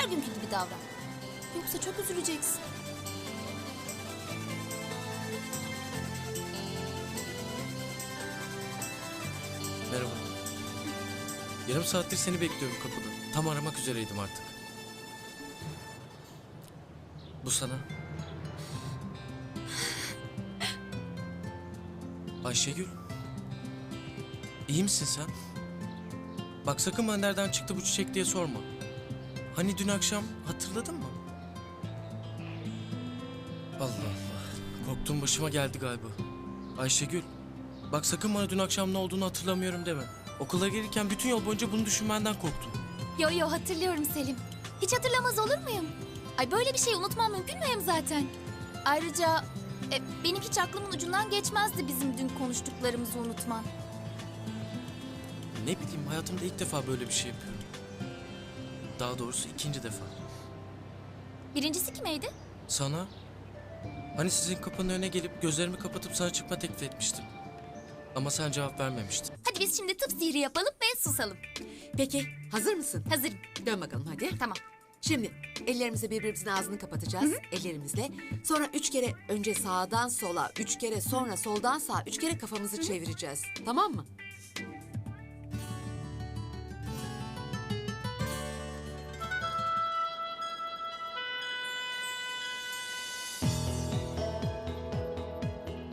Her günkü gibi davran. Yoksa çok üzüleceksin. Merhaba. Yarım saattir seni bekliyorum kapıda. Tam aramak üzereydim artık. Bu sana. Ayşegül. İyi misin sen? Bak sakın bana nereden çıktı bu çiçek diye sorma. Hani dün akşam hatırladın mı? Allah Allah. Korktuğum başıma geldi galiba. Ayşegül. Bak sakın bana dün akşam ne olduğunu hatırlamıyorum deme. Okula gelirken bütün yol boyunca bunu düşünmenden korktum. Yo yo hatırlıyorum Selim. Hiç hatırlamaz olur muyum? Ay böyle bir şey unutmam mümkün mü hem zaten? Ayrıca e, benim hiç aklımın ucundan geçmezdi bizim dün konuştuklarımızı unutman. Ne bileyim hayatımda ilk defa böyle bir şey yapıyorum. Daha doğrusu ikinci defa. Birincisi kimeydi? Sana? Hani sizin kapının önüne gelip gözlerimi kapatıp sana çıkma teklif etmiştim. Ama sen cevap vermemiştin. Hadi biz şimdi tıp sihri yapalım ve susalım. Peki hazır mısın? Hazırım. Dön bakalım hadi. Tamam. Şimdi ellerimizle birbirimizin ağzını kapatacağız ellerimizle. Sonra üç kere önce sağdan sola, üç kere sonra soldan sağa, üç kere kafamızı çevireceğiz. Tamam mı?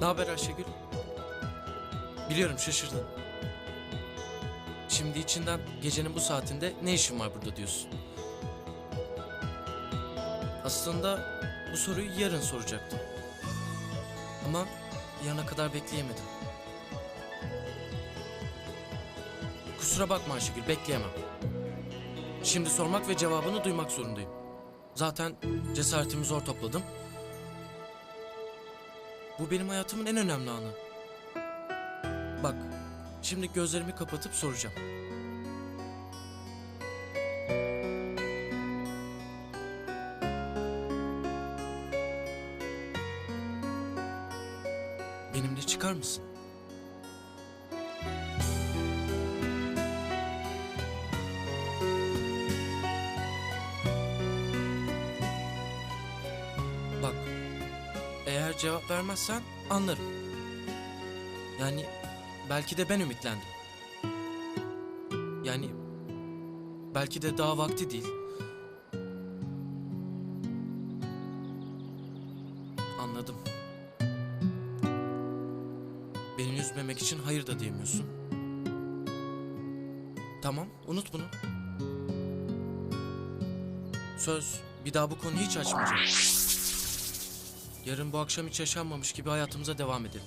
Ne haber Ayşegül? Biliyorum şaşırdın. Şimdi içinden gecenin bu saatinde ne işin var burada diyorsun. Aslında bu soruyu yarın soracaktım. Ama yarına kadar bekleyemedim. Kusura bakma Ayşegül bekleyemem. Şimdi sormak ve cevabını duymak zorundayım. Zaten cesaretimi zor topladım. Bu benim hayatımın en önemli anı. Bak, şimdi gözlerimi kapatıp soracağım. Benimle çıkar mısın? Cevap vermezsen anlarım. Yani belki de ben ümitlendim. Yani belki de daha vakti değil. Anladım. Beni üzmemek için hayır da diyemiyorsun. Tamam, unut bunu. Söz, bir daha bu konuyu hiç açmayacağım. Yarın bu akşam hiç yaşanmamış gibi hayatımıza devam edelim.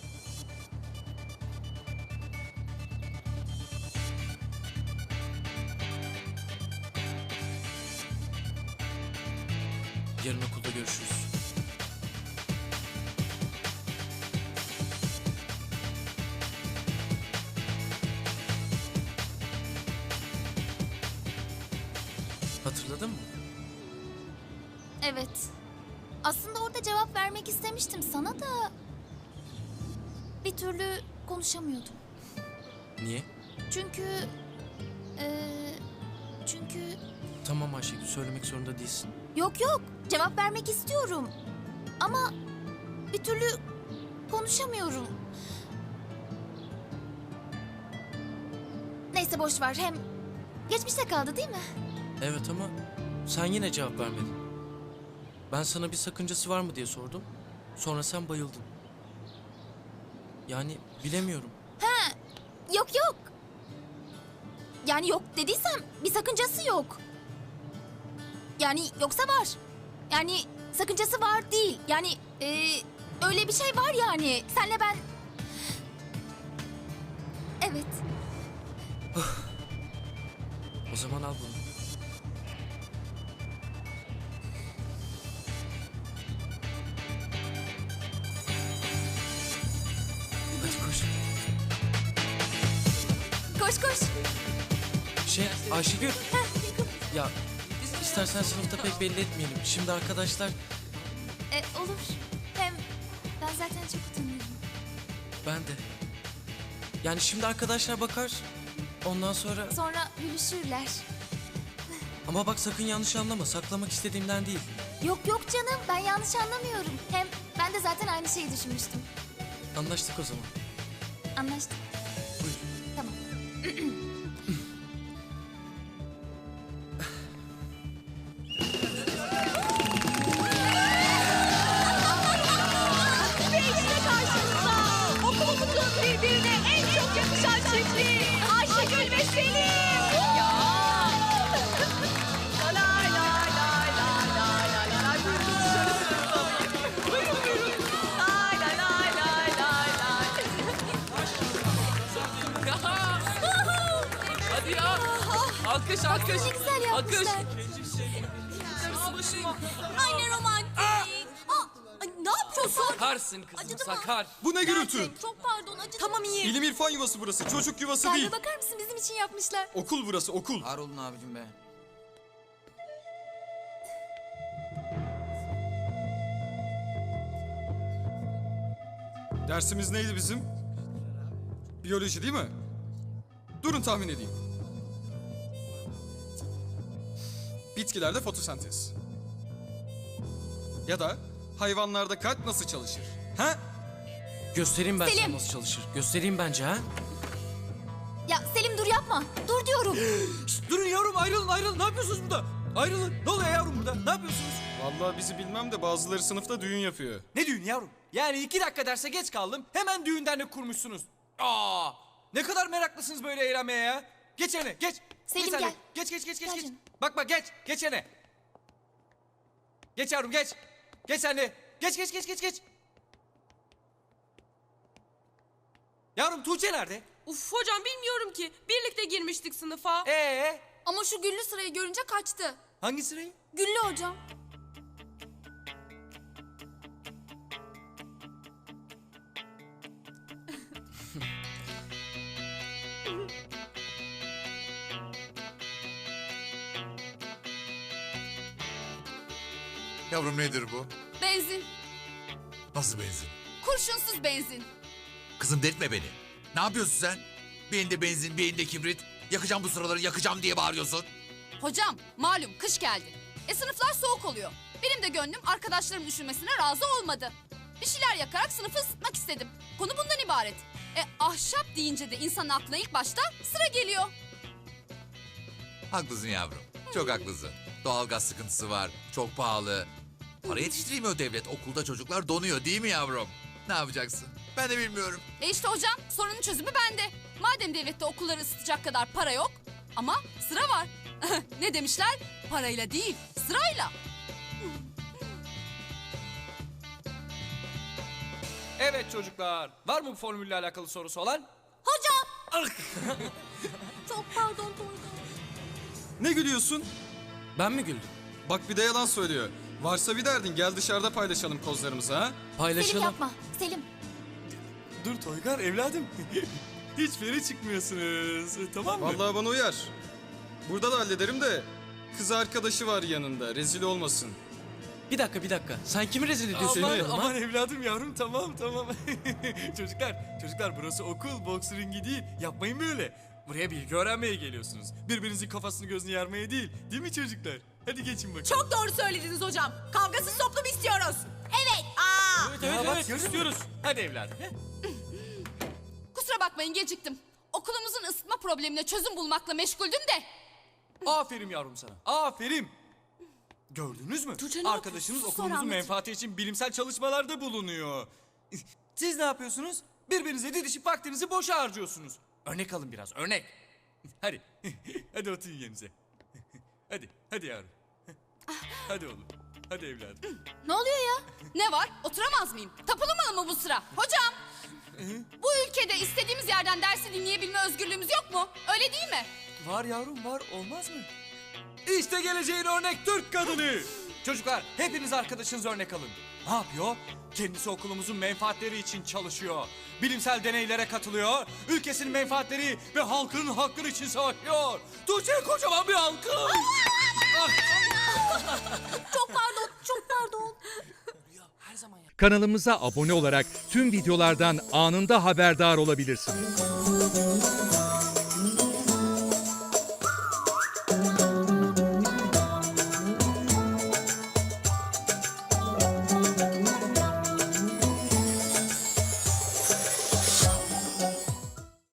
Yarın okulda görüşürüz. Hatırladın mı? Evet. Aslında orada cevap vermek istemiştim sana da... Bir türlü konuşamıyordum. Niye? Çünkü... eee, çünkü... Tamam Ayşegül söylemek zorunda değilsin. Yok yok cevap vermek istiyorum. Ama bir türlü konuşamıyorum. Neyse boş ver hem geçmişte kaldı değil mi? Evet ama sen yine cevap vermedin. Ben sana bir sakıncası var mı diye sordum. Sonra sen bayıldın. Yani bilemiyorum. Yok yok. Yani yok dediysem bir sakıncası yok. Yani yoksa var. Yani sakıncası var değil. Yani eee, öyle bir şey var yani. Senle ben... Evet. O zaman al bunu. Ayşegül. Ya istersen sınıfta pek belli etmeyelim. Şimdi arkadaşlar E, olur. Hem ben zaten çok utanıyorum. ben de. Yani şimdi arkadaşlar bakar. Ondan sonra Sonra gülüşürler. Ama bak sakın yanlış anlama. Saklamak istediğimden değil. Yok yok canım ben yanlış anlamıyorum. Hem ben de zaten aynı şeyi düşünmüştüm. Anlaştık o zaman. Anlaştık. Tamam. Alkış. Ne güzel yapmışlar. Ay ne romantik. Aa, ay, ne yapıyorsun? Sakarsın kızım Acıdı mı? sakar. Bu ne gürültü? Gerçek, Çok pardon acıdı. Tamam iyi. İlim irfan yuvası burası. Çocuk yuvası değil. Kalbe bakar mısın bizim için yapmışlar. Okul burası okul. Var olun abicim be. Dersimiz neydi bizim? Biyoloji değil mi? Durun tahmin edeyim. Bitkilerde fotosentez. Ya da hayvanlarda kalp nasıl çalışır? Ha? Göstereyim ben Selim. sana nasıl çalışır. Göstereyim bence ha. Ya Selim dur yapma. Dur diyorum. Durun yavrum ayrılın ayrılın. Ne yapıyorsunuz burada? Ayrılın. Ne oluyor yavrum burada? Ne yapıyorsunuz? Vallahi bizi bilmem de bazıları sınıfta düğün yapıyor. Ne düğün yavrum? Yani iki dakika derse geç kaldım. Hemen düğün dernek kurmuşsunuz. Aa! Ne kadar meraklısınız böyle eğlenmeye ya. Geç yerine geç. Selim, geç, gel. Geç geç geç geç. Geç. canım. Bak bak geç. Geç yerine. Geç yavrum geç. Geç de. Geç geç geç geç geç. Yavrum Tuğçe nerede? Uf hocam bilmiyorum ki. Birlikte girmiştik sınıfa. Ee, Ama şu güllü sırayı görünce kaçtı. hangi sırayı? Güllü hocam. Yavrum nedir bu? Benzin. Nasıl benzin? Kurşunsuz benzin. Kızım delirtme beni. Ne yapıyorsun sen? Bir elinde benzin, bir elinde kibrit. Yakacağım bu sıraları, yakacağım diye bağırıyorsun. Hocam malum kış geldi. E sınıflar soğuk oluyor. Benim de gönlüm arkadaşlarım üşümesine razı olmadı. Bir şeyler yakarak sınıfı ısıtmak istedim. Konu bundan ibaret. E ahşap deyince de insanın aklına ilk başta sıra geliyor. Haklısın yavrum. Çok haklısın. Doğalgaz sıkıntısı var, çok pahalı. Para yetiştiremiyor devlet. Okulda çocuklar donuyor değil mi yavrum? Ne yapacaksın? Ben de bilmiyorum. E işte hocam sorunun çözümü bende. Madem devlette okulları ısıtacak kadar para yok ama sıra var. ne demişler? Parayla değil sırayla. Evet çocuklar. Var mı bu formülle alakalı sorusu olan? Çok pardon Tolga. Ne gülüyorsun? Ben mi güldüm? Bak bir de yalan söylüyor. Varsa bir derdin gel dışarıda paylaşalım kozlarımızı ha. Selim Paylaşalım. yapma. Selim. Dur Toygar evladım. Hiç feri çıkmıyorsunuz. Tamam mı? Vallahi bana uyar. Burada da hallederim de kız arkadaşı var yanında rezil olmasın. Bir dakika bir dakika. Sen kimi rezil ediyorsun? Aman, aman evladım yavrum tamam tamam. çocuklar çocuklar burası okul boks ringi değil. Yapmayın böyle. Buraya bilgi öğrenmeye geliyorsunuz. Birbirinizin kafasını gözünü yarmaya değil. Değil mi çocuklar? Hadi geçin bakalım. Çok doğru söylediniz hocam. Kavgasız toplum istiyoruz. Evet. Aa. evet, evet, istiyoruz. Hadi evladım. Kusura bakmayın geciktim. Okulumuzun ısıtma problemine çözüm bulmakla meşguldüm de. Aferin yavrum sana. Aferin. Gördünüz mü? Tuğçe ne Arkadaşınız yapıyorsun? okulumuzun Sonra menfaati için bilimsel çalışmalarda bulunuyor. Siz ne yapıyorsunuz? Birbirinize didişip vaktinizi boşa harcıyorsunuz. Örnek alın biraz, örnek. Hadi, hadi oturun yerinize. Hadi, hadi yavrum. Hadi oğlum, hadi evladım. Ne oluyor ya? Ne var? Oturamaz mıyım? Tapılamalı mı bu sıra? Hocam! Bu ülkede istediğimiz yerden dersi dinleyebilme özgürlüğümüz yok mu? Öyle değil mi? Var yavrum, var. Olmaz mı? İşte geleceğin örnek Türk kadını. Çocuklar, hepiniz arkadaşınız örnek alın. Ne yapıyor? Kendisi okulumuzun menfaatleri için çalışıyor. Bilimsel deneylere katılıyor. Ülkesinin menfaatleri ve halkının hakkları için savaşıyor. Tuğçe'ye kocaman bir alkış. Çok pardon. Çok pardon. Kanalımıza abone olarak tüm videolardan anında haberdar olabilirsiniz.